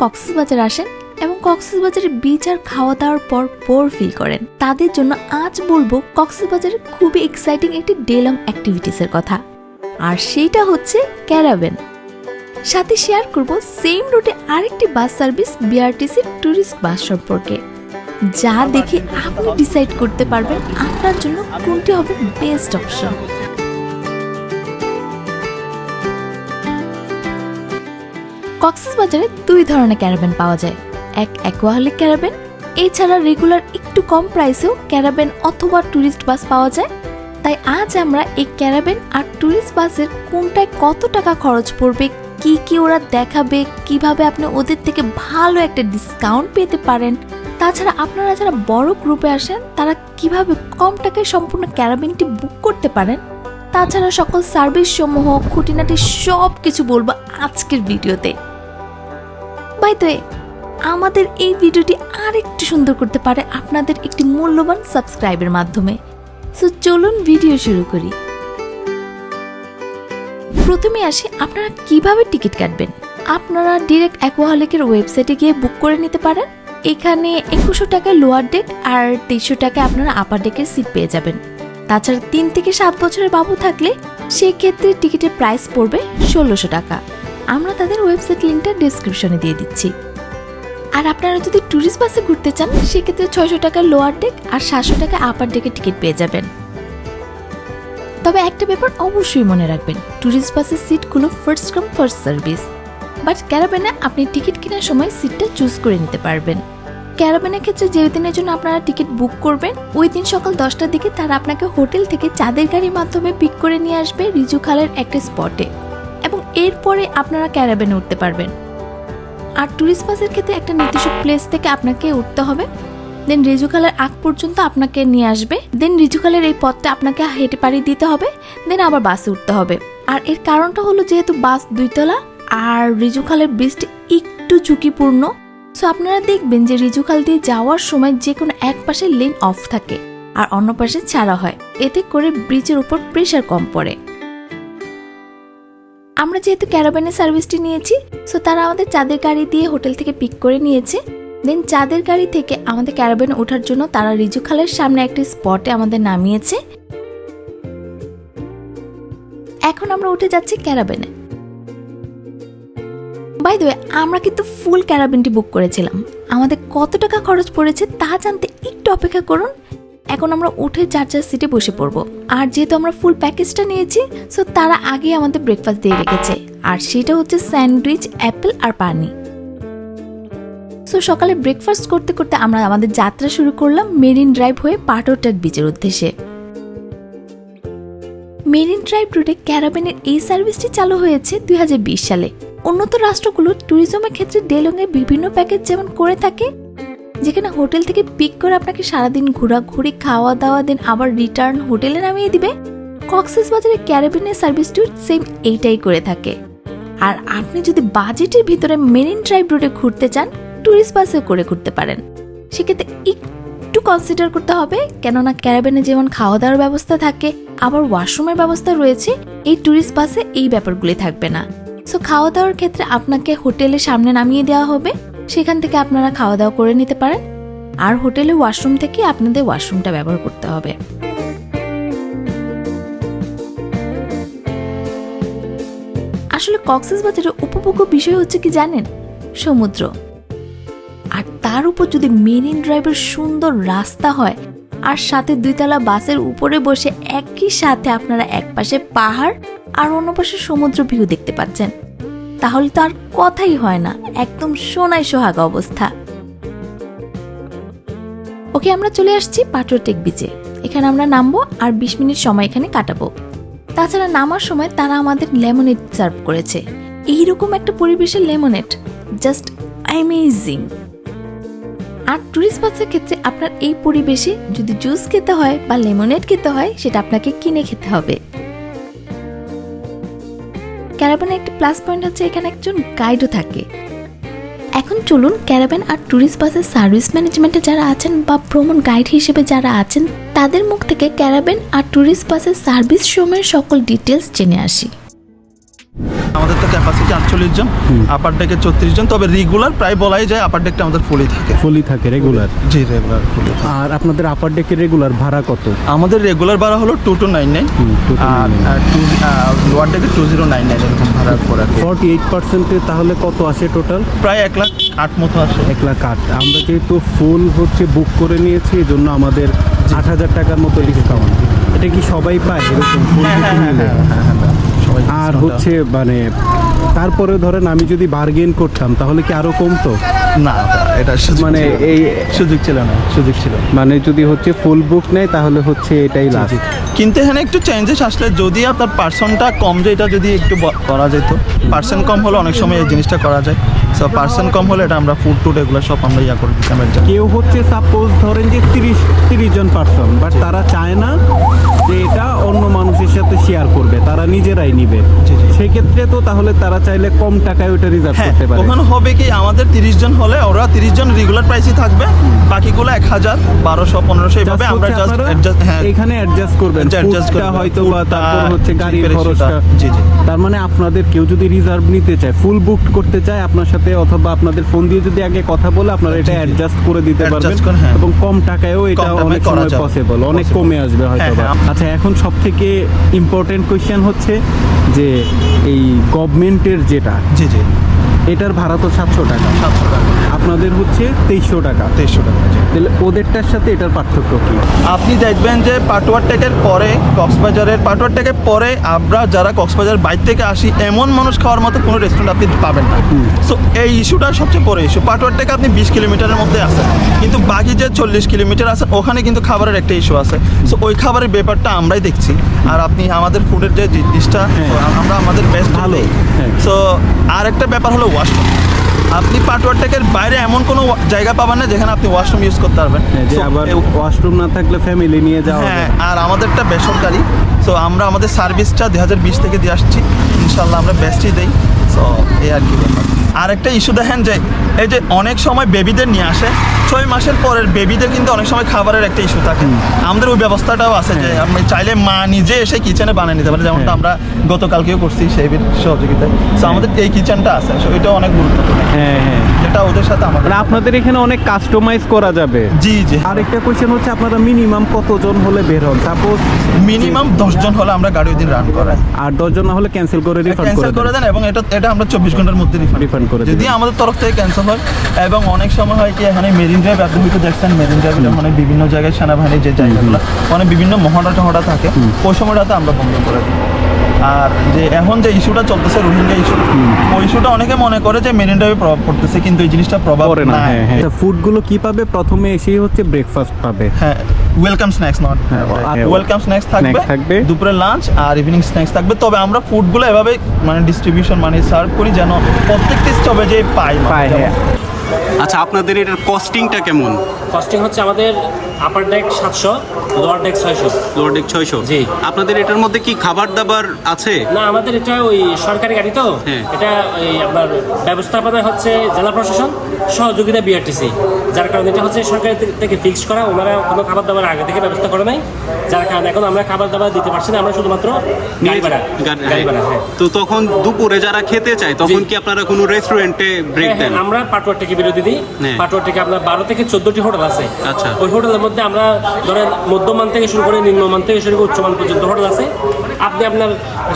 কক্সবাজার আসেন এবং কক্সবাজারে বিচ আর খাওয়া দাওয়ার পর বোর ফিল করেন। তাদের জন্য আজ বলব কক্সবাজারে খুবই এক্সাইটিং একটি ডেলং অ্যাক্টিভিটিসের কথা। আর সেইটা হচ্ছে ক্যারাভেন সাথে শেয়ার করব সেম রুটে আরেকটি bus service BRTC tourist bus সম্পর্কে। যা দেখে আপনি ডিসাইড করতে পারবেন আপনার জন্য কোনটি হবে বেস্ট অপশন কক্সবাজারে দুই ধরনের ক্যারাভেন পাওয়া যায়। এক অ্যাকোয়াহলিক ক্যারাভেন, এছাড়া রেগুলার একটু কম প্রাইসেও ক্যারাবেন অথবা ট্যুরিস্ট বাস পাওয়া যায়। তাই আজ আমরা এই ক্যারাভেন আর ট্যুরিস্ট বাসের কোনটায় কত টাকা খরচ পড়বে, কি কি ওরা দেখাবে, কীভাবে আপনি ওদের থেকে ভালো একটা ডিসকাউন্ট পেতে পারেন, তাছাড়া আপনারা যারা বড় গ্রুপে আসেন, তারা কীভাবে কম টাকায় সম্পূর্ণ ক্যারাবিনটি বুক করতে পারেন, তাছাড়া সকল সার্ভিস সমূহ, খুঁটিনাটি সব কিছু বলব আজকের ভিডিওতে দ্য আমাদের এই ভিডিওটি আরেকটু সুন্দর করতে পারে আপনাদের একটি মূল্যবান সাবস্ক্রাইবের মাধ্যমে। সো চলুন ভিডিও শুরু করি। প্রথমে আসি, আপনারা কীভাবে টিকিট কাটবেন? আপনারা ডিরেক্ট অ্যাকোয়াহলিকের ওয়েবসাইটে গিয়ে বুক করে নিতে পারেন। এখানে একুশশো টাকায় লোয়ার ডেক আর তেইশশো টাকায় আপনারা আপার ডেকের সিট পেয়ে যাবেন। তাছাড়া তিন থেকে সাত বছরের বাবু থাকলে সেক্ষেত্রে টিকিটের প্রাইস পড়বে ষোলোশো টাকা। আমরা তাদের ওয়েবসাইট লিঙ্কটা ডিসক্রিপশনে দিয়ে দিচ্ছি। আর আপনারা যদি ট্যুরিস্ট বাসে ঘুরতে চান, সেক্ষেত্রে ছয়শো টাকা লোয়ার ডেক আর সাতশো টাকা আপার ডেকের টিকিট পেয়ে যাবেন। তবে একটা ব্যাপার অবশ্যই মনে রাখবেন ট্যুরিস্ট বাসের সিটগুলো first come first service but ক্যারাবেনে আপনি টিকিট কেনার সময় সিটটা চুজ করে নিতে পারবেন। ক্যারাবেনের ক্ষেত্রে যে দিনের জন্য আপনারা টিকিট বুক করবেন, ওই দিন সকাল দশটার দিকে তারা আপনাকে হোটেল থেকে চাঁদের গাড়ির মাধ্যমে পিক করে নিয়ে আসবে রিজু খালের একটা স্পটে এবং এরপরে আপনারা ক্যারাবেনে উঠতে পারবেন। আর ট্যুরিস্ট বাসের ক্ষেত্রে একটা নির্দিষ্ট প্লেস থেকে আপনাকে উঠতে হবে। দেন রিজুখালের আগ পর্যন্ত আপনাকে নিয়ে আসবে। দেন রিজুখালের এই পথটা আপনাকে হেঁটে পাড়ি দিতে হবে। দেন আবার বাসে উঠতে হবে। আর এর কারণটা হলো যেহেতু বাস দুইতলা, আর রিজুখালের ব্রিজটি একটু ঝুঁকিপূর্ণ। সো আপনারা দেখবেন যে রিজুখাল দিয়ে যাওয়ার সময় যে কোনো এক পাশে লেন অফ থাকে, আর অন্য পাশে ছাড়া হয়। এতে করে ব্রিজের উপর প্রেশার কম পড়ে। আমরা যেহেতু ক্যারাবেনের সার্ভিসটি নিয়েছি সো তারা আমাদের চাঁদের গাড়ি দিয়ে হোটেল থেকে পিক করে নিয়েছে। দেন চাঁদের গাড়ি থেকে আমাদের ক্যারাবেনে ওঠার জন্য তারা রিজু খালের সামনে একটি স্পটে আমাদের নামিয়েছে। এখন আমরা উঠে যাচ্ছি ক্যারাবেনে বাই দ্য আমরা কিন্তু ফুল ক্যারাবেনটি বুক করেছিলাম। আমাদের কত টাকা খরচ পড়েছে তা জানতে একটু অপেক্ষা করুন। এখন আমরা উঠে যার যার সিটে বসে পড়ব। আর যেহেতু আমরা ফুল প্যাকেজটা নিয়েছি সো তারা আগে আমাদের ব্রেকফাস্ট দিয়ে রেখেছে। আর সেটা হচ্ছে স্যান্ডউইচ, অ্যাপেল আর পানি। সো সকালে ব্রেকফাস্ট করতে করতে আমরা আমাদের যাত্রা শুরু করলাম মেরিন ড্রাইভ হয়ে পাটোটাক বিচের উদ্দেশ্যে। মেরিন ড্রাইভ রুটে ক্যারাবেনের এই সার্ভিসটি চালু হয়েছে দুই হাজার বিশ সালে। উন্নত রাষ্ট্রগুলো ট্যুরিজমের ক্ষেত্রে ডেলংয়ে বিভিন্ন প্যাকেজ যেমন করে থাকে যেখানে হোটেল থেকে পিক করে আপনাকে সারাদিন ঘোরাঘুরি খাওয়া দাওয়া দেন আবার রিটার্ন হোটেলে নামিয়ে দিবে। কক্সেস বাজারে ক্যারাবিনের সার্ভিসটিও সেম এইটাই করে থাকে। আর আপনি যদি বাজেটের ভিতরে মেরিন ড্রাইভ রুটে ঘুরতে চান ট্যুরিস্ট বাসে করে ঘুরতে পারেন। সেক্ষেত্রে একটু কনসিডার করতে হবে, কেননা ক্যারাবেনে যেমন খাওয়া দাওয়ার ব্যবস্থা থাকে, আবার ওয়াশরুমের ব্যবস্থা রয়েছে, এই ট্যুরিস্ট বাসে এই ব্যাপারগুলি থাকবে না। সো খাওয়া দাওয়ার ক্ষেত্রে আপনাকে হোটেলের সামনে নামিয়ে দেওয়া হবে। সেখান থেকে আপনারা খাওয়া দাওয়া করে নিতে পারেন। আর হোটেলে ওয়াশরুম থেকে আপনাদের ওয়াশরুমটা ব্যবহার করতে হবে। আসলে কক্সেস বাজারের উপভোগ্য বিষয় হচ্ছে কি জানেন? সমুদ্র। আর তার উপর যদি মেরিন ড্রাইভের সুন্দর রাস্তা হয়, আর সাথে দুইতলা বাসের উপরে বসে একই সাথে আপনারা এক পাশে পাহাড় আর অন্য পাশে সমুদ্র ভিউ দেখতে পাচ্ছেন। তাহলে তো আর কথাই হয় না। একদম সোনাই সোহাগ অবস্থা। ওকে আমরা চলে আসছি পাট্রোটেক বিচে এখানে আমরা নামবো আর বিশ মিনিট সময় এখানে কাটাবো। তাছাড়া নামার সময় তারা আমাদের লেমনেড সার্ভ করেছে। এইরকম একটা পরিবেশের লেমনেড জাস্ট অ্যামেজিং আর ট্যুরিস্ট বাসের ক্ষেত্রে আপনার এই পরিবেশে যদি জুস খেতে হয় বা লেমনেড খেতে হয়, সেটা আপনাকে কিনে খেতে হবে। ক্যারাবানের একটি প্লাস পয়েন্ট হচ্ছে এখানে একজন গাইডও থাকে। এখন চলুন ক্যারাবেন আর ট্যুরিস্ট বাসের সার্ভিস ম্যানেজমেন্টে যারা আছেন বা ভ্রমণ গাইড হিসেবে যারা আছেন, তাদের মুখ থেকে ক্যারাবেন আর ট্যুরিস্ট বাসের সার্ভিস সময়ের সকল ডিটেলস জেনে আসি। আমাদের তো ক্যাপাসিটি আটচল্লিশ জন আপার ডেকে চৌত্রিশ জন তবে রেগুলার প্রায় বলাই যায় আপার ডেকটা আমাদের ফুলই থাকে। ফুলই থাকে রেগুলার জি রেগুলার ফুলই আর আপনাদের আপার ডেকে রেগুলার ভাড়া কত? আমাদের রেগুলার ভাড়া হলো টু টু নাইন নাইন আর টু লোয়ার ডেকে টু জিরো নাইন নাইন এরকম ভাড়া রাখি। ফর্টি এইট পার্সেন্টে তাহলে কত আসে টোটাল প্রায় এক লাখ আট মতো আসে। এক লাখ আট। আমরা যেহেতু ফুল হচ্ছে বুক করে নিয়েছি এই জন্য আমাদের আট হাজার টাকার মতো ডিসকাউন্ট এটা কি সবাই পায় এরকম full হ্যাঁ হ্যাঁ হ্যাঁ। আর হচ্ছে মানে তারপরে ধরেন আমি যদি বার্গেন করতাম তাহলে কি আরও কমতো? না এটা মানে এই সুযোগ ছিল না সুযোগ ছিল। মানে যদি হচ্ছে ফুল বুক নেয় তাহলে হচ্ছে এটাই লাস্ট কিন্তু এখানে একটু চেঞ্জেস আসলে যদি আপনার পার্সনটা কম যে এটা যদি একটু করা যেত পার্সেন্ট কম হলে অনেক সময় এই জিনিসটা করা যায়। সো পার্সেন্ট কম হলে এটা আমরা ফুড টুড এগুলো সব আমরা ইয়া করে দিতাম কেউ হচ্ছে সাপোজ ধরেন যে তিরিশ তিরিশ জন পার্সন বাট তারা চায় না যে এটা অন্য মানুষের সাথে শেয়ার করবে তারা নিজেরাই নিবে। সেক্ষেত্রে তো তাহলে তারা চাইলে কম টাকায় ওটা রিজার্ভ হ্যাঁ করতে পারে। ওখানে হবে কি আমাদের তিরিশ জন হলে ওরা তিরিশ জন রেগুলার প্রাইসই থাকবে বাকিগুলো এক হাজার বারোশো পনেরোশো এইভাবে আমরা জাস্ট হ্যাঁ। এখানে অ্যাডজাস্ট করবেন। adjust ফুডটা হয়তো বা তারপর হচ্ছে গাড়ির খরচটা। জি, জি। তার মানে আপনাদের কেউ যদি রিজার্ভ নিতে চায় ফুল বুক করতে চায় আপনার সাথে অথবা আপনাদের ফোন দিয়ে যদি আগে কথা বলে আপনারা এটা অ্যাডজাস্ট করে দিতে পারবেন। হ্যাঁ। এবং কম টাকায়ও এটা অনেক সময় পসিবল অনেক কমে আসবে হয়তো হ্যাঁ, হ্যাঁ। আচ্ছা এখন সব থেকে ইম্পর্টেন্ট কোয়েশ্চেন হচ্ছে যে এই গভর্নমেন্টের যেটা জি জি। এটার ভাড়া তো সাতশো টাকা। সাতশো টাকা। আপনাদের হচ্ছে তেইশশো টাকা। তেইশশো টাকা তাহলে ওদেরটার সাথে এটার পার্থক্য কি? আপনি দেখবেন যে পাটুয়ার টেকের পরে কক্সবাজারের পাটুয়ার টেকের পরে আমরা যারা কক্সবাজার বাইর থেকে আসি এমন মানুষ খাওয়ার মতো কোনো রেস্টুরেন্ট আপনি পাবেন না। সো এই ইস্যুটা সবচেয়ে বড় ইস্যু পাটুয়ার টেকে আপনি বিশ কিলোমিটারের মধ্যে আছেন কিন্তু বাকি যে চল্লিশ কিলোমিটার আছে ওখানে কিন্তু খাবারের একটা ইস্যু আছে। সো ওই খাবারের ব্যাপারটা আমরাই দেখছি। আর আপনি আমাদের ফুডের যে জিনিসটা আমরা আমাদের বেস্ট ভালো, ভালো হ্যাঁ। সো আর একটা ব্যাপার হলো ওয়াশরুম আপনি পাটওয়ার টেকের বাইরে এমন কোনো জায়গা পাবেন না যেখানে আপনি ওয়াশরুম ইউজ করতে পারবেন। আবার ওয়াশরুম না থাকলে ফ্যামিলি নিয়ে যাওয়া হ্যাঁ আর আমাদেরটা বেসরকারি। সো আমরা আমাদের সার্ভিসটা দু হাজার বিশ থেকে দিয়ে আসছি। ইনশাল্লাহ আমরা বেস্টই দিই। সো এই আর কি ব্যাপার। আর একটা ইস্যু দেখেন যে এই যে অনেক সময় বেবিদের নিয়ে আসে ছয় মাসের পরের বেবিদের কিন্তু অনেক সময় খাবারের একটা ইস্যু থাকে। আমাদের ওই ব্যবস্থাটাও আছে যে আমি চাইলে মা নিজে এসে কিচেনে বানিয়ে নিতে পারে যেমনটা হ্যাঁ। আমরা গতকালকেও করছি সেই সহযোগিতায়। সো আমাদের এই কিচেনটা আছে সো এটাও অনেক গুরুত্বপূর্ণ। হ্যাঁ হ্যাঁ। যেটা ওদের সাথে আমাদের মানে আপনাদের এখানে অনেক কাস্টমাইজ করা যাবে। জি জি। আরেকটা কোয়েশ্চেন হচ্ছে আপনারা মিনিমাম কতজন হলে বের হন? সাপোজ মিনিমাম দশজন হলে আমরা গাড়ি ওই দিন রান করাই। আর দশজন না হলে ক্যান্সেল করে রিফান্ড ক্যান্সেল করে করে দেন। এবং এটা এটা আমরা চব্বিশ ঘণ্টার মধ্যে রিফান্ড করে যদি আমাদের তরফ থেকে ক্যান্সেল হয় এবং অনেক সময় হয় কি এখানে মেরিন ড্রাইভ আপনি হয়তো দেখছেন মেরিন ড্রাইভ মানে বিভিন্ন জায়গায় সেনাবাহিনীর যে জায়গাগুলো মানে বিভিন্ন মহড়া টহড়া থাকে ওই সময়টাতে আমরা বন্ধ করে দিই। আর যে এখন যে ইস্যুটা চলতেছে রোহিঙ্গা ইস্যু ওই ইস্যুটা অনেকে মনে করে যে মেরিন ড্রাইভে প্রভাব পড়তেছে কিন্তু এই জিনিসটা প্রভাব করে না হ্যাঁ হ্যাঁ। ফুডগুলো কি পাবে? প্রথমে এসেই হচ্ছে ব্রেকফাস্ট পাবে। হ্যাঁ ওয়েলকাম স্ন্যাক্স নট হ্যাঁ, ওয়েলকাম স্ন্যাক্স থাকবে থাকবে। দুপুরে লাঞ্চ আর ইভিনিং স্ন্যাক্স থাকবে। তবে আমরা ফুডগুলো এভাবে মানে ডিস্ট্রিবিউশন মানে সার্ভ করি যেন প্রত্যেকটি স্টপে যে পাই পায় হ্যাঁ। আচ্ছা আপনাদের এটার কস্টিংটা কেমন? কস্টিং হচ্ছে আমাদের আপার ডেক সাতশো লোয়ার ডেক ছয়শো। লোডেক ছয়শো। জি। আপনাদের এটার মধ্যে কি খাবার দাবার আছে? না আমাদের এটা ওই সরকারি গাড়ি তো। হ্যাঁ। এটা ওই আপনার ব্যবস্থাপনা হচ্ছে জেলা প্রশাসন সহযোগিতা বিআরটিসি যার কারণে এটা হচ্ছে সরকারি থেকে- ফিক্স করা ওনারা কোনো খাবার দাবার আগে থেকে ব্যবস্থা করে নাই। যার কারণে এখন আমরা খাবার দাবার দিতে পারছি না আমরা শুধুমাত্র গাড়ি ভাড়া গাড়ি ভাড়া হ্যাঁ। তো তখন দুপুরে যারা খেতে চায় তখন কি আপনারা কোনো রেস্টুরেন্টে ব্রেক হ্যাঁ, দেন? হ্যাঁ, আমরা পাটোয়ার থেকে বিরতি দিই। পাটোয়ার থেকে আপনার বারো থেকে চোদ্দটি হোটেল আছে। আচ্ছা। ওই হোটেলের মধ্যে আমরা ধরেন মধ্যমান থেকে শুরু করে নিম্নমান থেকে শুরু করে উচ্চমান পর্যন্ত হোটেল আছে। আপনি আপনার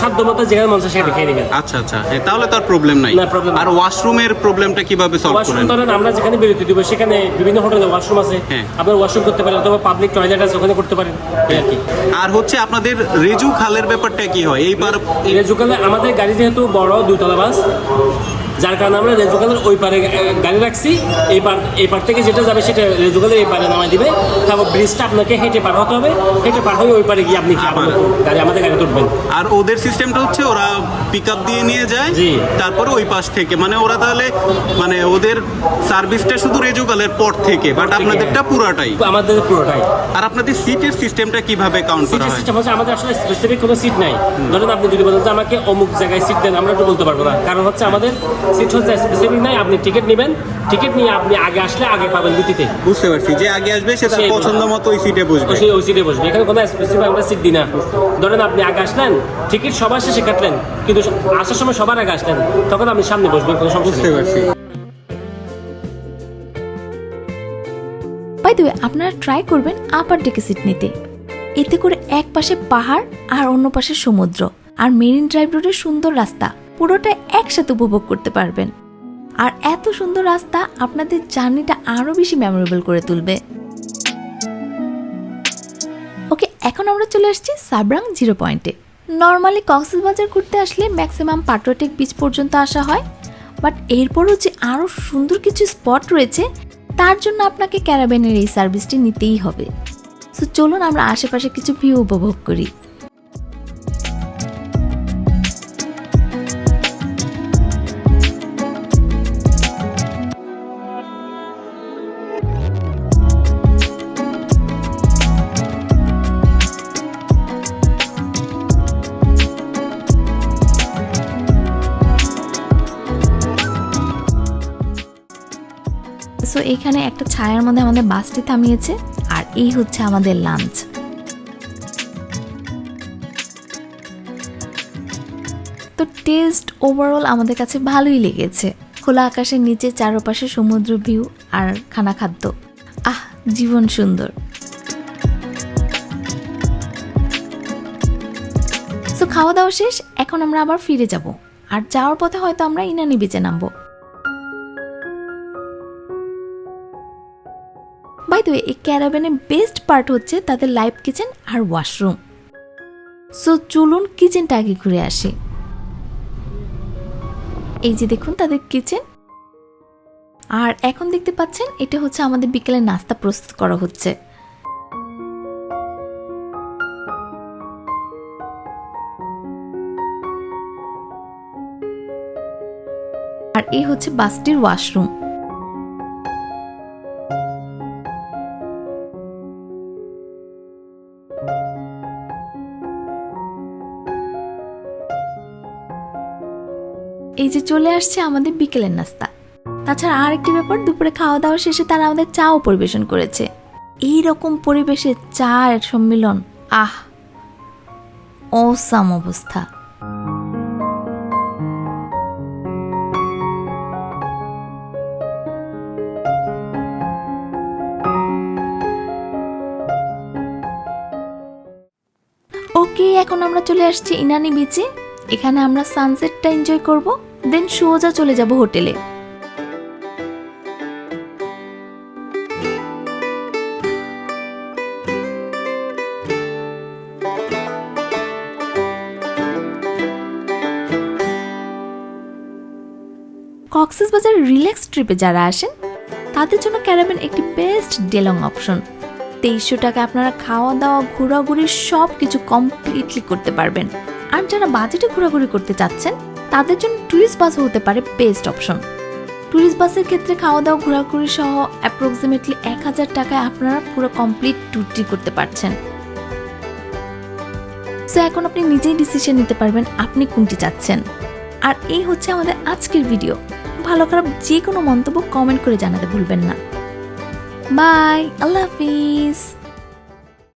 সাধ্য মতো যেখানে মন চায় সেখানে খেয়ে নেবেন। আচ্ছা আচ্ছা। তাহলে তার প্রবলেম নাই। না, নাই। আর ওয়াশরুমের প্রবলেমটা কীভাবে সলভ ওয়াশরুম করেন? ধরেন আমরা যেখানে বিরতি দিব সেখানে বিভিন্ন হোটেলে ওয়াশরুম আছে। হ্যাঁ। আপনার ওয়াশরুম করতে পারেন অথবা পাবলিক টয়লেট আছে ওখানে করতে পারেন। আর হচ্ছে আপনাদের রেজু খালের ব্যাপারটা কি হয়? এইবার রেজুকালে আমাদের গাড়ি যেহেতু বড় দুইতলা বাস। যার কারণে আমরা রেজুকালের ওই পারে গাড়ি রাখছি। এই পার এই পার থেকে যেটা যাবে সেটা রেজুকালের এই পারে নামাই দিবে। তারপর ব্রিজটা আপনাকে হেঁটে পার হতে হবে। হেঁটে পার হয়ে ওই পারে গিয়ে আপনি? গাড়ি আমাদের গাড়ি তুলবেন আর ওদের সিস্টেমটা হচ্ছে ওরা পিক আপ দিয়ে নিয়ে যায় জি। তারপরে ওই পাশ থেকে। মানে ওরা তাহলে মানে ওদের সার্ভিসটা শুধু রেজু খালের পর থেকে বাট আপনাদেরটা পুরাটাই। আমাদের পুরোটাই। আর আপনাদের সিটের সিস্টেমটা কীভাবে কাউন্ট করা হয়? সিস্টেম হচ্ছে আমাদের আসলে স্পেসিফিক কোনো সিট নাই। ধরেন আপনি যদি বলেন যে আমাকে অমুক জায়গায় সিট দেন আমরা একটু বলতে পারব না। কারণ হচ্ছে আমাদের সিট হচ্ছে স্পেসিফিক নাই আপনি টিকিট নেবেন। টিকিট নিয়ে আপনি আগে আসলে আগে পাবেন গতিতে বুঝতে পারছি যে আগে আসবে সে তার পছন্দ মতো ওই সিটে বসবে। ওই ওই সিটে বসবে। এখানে কোনো স্পেসিফিক আমরা সিট দিই না। ধরেন আপনি আগে আসলেন টিকিট সবার শেষে কাটলেন কিন্তু আসার সময় সবার আগে আসলেন তখন আপনি সামনে বসবেন কোনো সমস্যা বুঝতে পারছি। বাই দ্য আপনারা ট্রাই করবেন আপার ডেকে সিট নিতে। এতে করে এক পাশে পাহাড় আর অন্য পাশে সমুদ্র। আর মেরিন ড্রাইভ রোডের সুন্দর রাস্তা। পুরোটা একসাথে উপভোগ করতে পারবেন। আর এত সুন্দর রাস্তা আপনাদের জার্নিটা আরও বেশি মেমোরেবল করে তুলবে। ওকে, এখন আমরা চলে আসছি সাবরাং জিরো পয়েন্টে। নর্মালি কক্সবাজার ঘুরতে আসলে ম্যাক্সিমাম পাট্রোটেক বিচ পর্যন্ত আসা হয়। বাট এরপরও যে আরও সুন্দর কিছু স্পট রয়েছে, তার জন্য আপনাকে ক্যারাবেনের এই সার্ভিসটি নিতেই হবে। সো চলুন আমরা আশেপাশে কিছু ভিউ উপভোগ করি। সো এখানে একটা ছায়ার মধ্যে আমাদের বাসটি থামিয়েছে, আর এই হচ্ছে আমাদের লাঞ্চ তো টেস্ট ওভারঅল আমাদের কাছে ভালোই লেগেছে। খোলা আকাশের নিচে, চারপাশে সমুদ্র ভিউ আর খানা খাদ্য আহ, জীবন সুন্দর। সো খাওয়া দাওয়া শেষ, এখন আমরা আবার ফিরে যাব। আর যাওয়ার পথে হয়তো আমরা ইনানি বিচে নামবো। দ্য এই ক্যারাভ্যানের বেস্ট পার্ট হচ্ছে তাদের লাইভ কিচেন আর ওয়াশরুম। সো চলুন কিচেনটা আগে ঘুরে আসি। এই যে দেখুন তাদের কিচেন। আর এখন দেখতে পাচ্ছেন এটা হচ্ছে আমাদের বিকেলে নাস্তা প্রস্তুত করা হচ্ছে। আর এই হচ্ছে বাসটির ওয়াশরুম। চলে আসছে আমাদের বিকেলের নাস্তা। তাছাড়া আর একটি ব্যাপার, দুপুরে খাওয়া দাওয়া শেষে তারা আমাদের চাও পরিবেশন করেছে। এই রকম পরিবেশে চা এর সম্মিলন, আহ! অসাম অবস্থা। ওকে, এখন আমরা চলে আসছি ইনানি বিচে এখানে আমরা সানসেটটা এনজয় করব। দেন সোজা চলে যাব হোটেলে। কক্সেস বাজার রিল্যাক্স ট্রিপে যারা আসেন, তাদের জন্য ক্যারাবেন একটি বেস্ট ডেলং অপশন তেইশশো টাকা আপনারা খাওয়া দাওয়া ঘোরাঘুরি সব কিছু কমপ্লিটলি করতে পারবেন। আর যারা বাজেটে ঘোরাঘুরি করতে চাচ্ছেন তাদের জন্য ট্যুরিস্ট বাসও হতে পারে বেস্ট অপশন ট্যুরিস্ট বাসের ক্ষেত্রে খাওয়া দাওয়া ঘোরাঘুরি সহ অ্যাপ্রক্সিমেটলি এক হাজার টাকায় আপনারা পুরো কমপ্লিট ট্যুরটি করতে পারছেন। সো এখন আপনি নিজেই ডিসিশন নিতে পারবেন আপনি কোনটি চাচ্ছেন। আর এই হচ্ছে আমাদের আজকের ভিডিও ভালো, খারাপ যে কোনো মন্তব্য কমেন্ট করে জানাতে ভুলবেন না। বাই আল্লাহ হাফিজ।